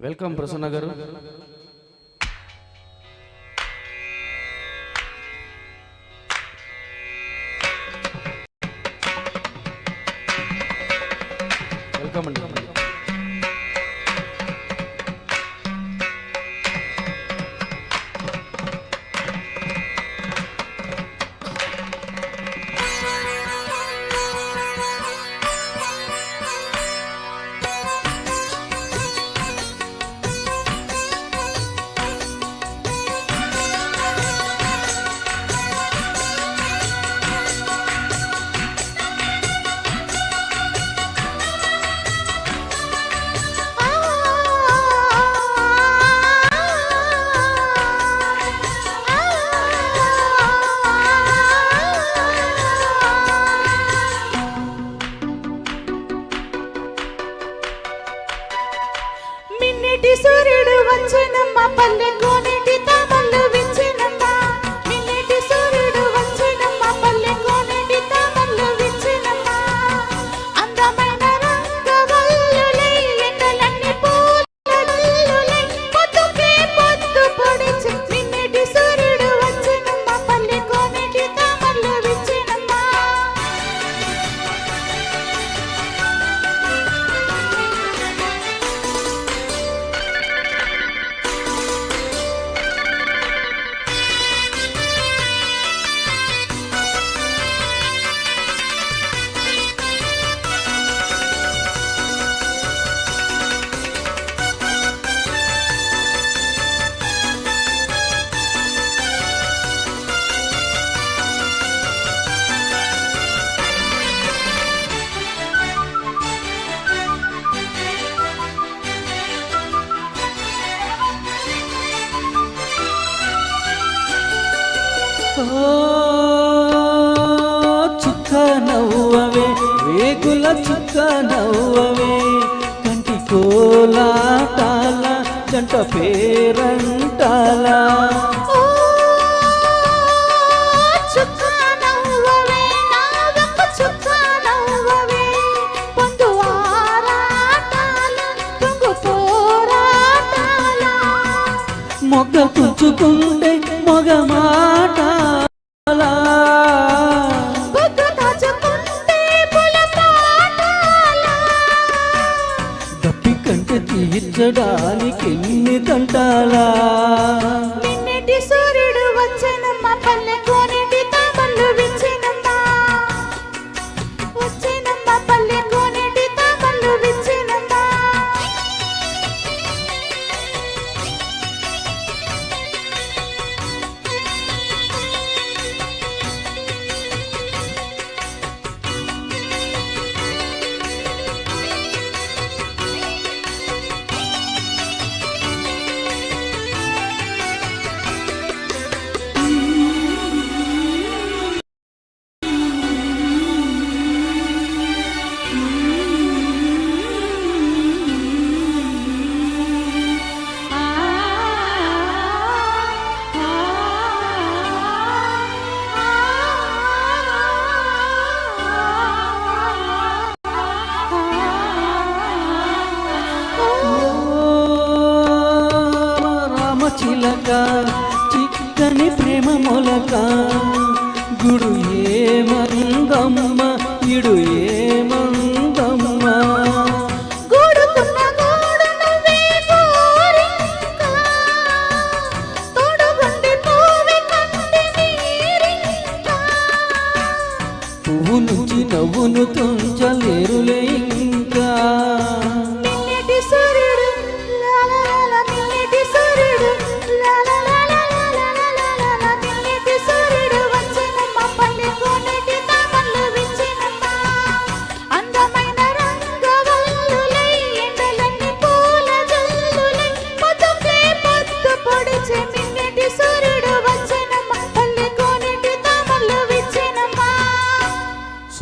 Welcome Prasanna గారు welcome అండి TT ಸುರಿಡು ವಂಚನಮ್ಮ ಪಲ್ಲೆ ಕೋಣ చుక్క నవ్వవే వేగుల చుక్క నవ్వవే కంటి కోలాటాల జంట పేరంటాల. మొగ్గ పుచ్చుకుంటే మొగ మాట గప్పి కంట తీర్చడానికి ఎన్ని దంటాలా నిన్నటి సూర్యుడు వచ్చనమ్మ పల్లెకోని చిలక చిక్కని ప్రేమ మొలక. గుడు ఏ మందమ్మ ఇడు ఏ పువ్వు నుంచి నవ్వును తుంచలేరులే.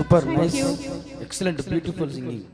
super nice excellent beautiful singing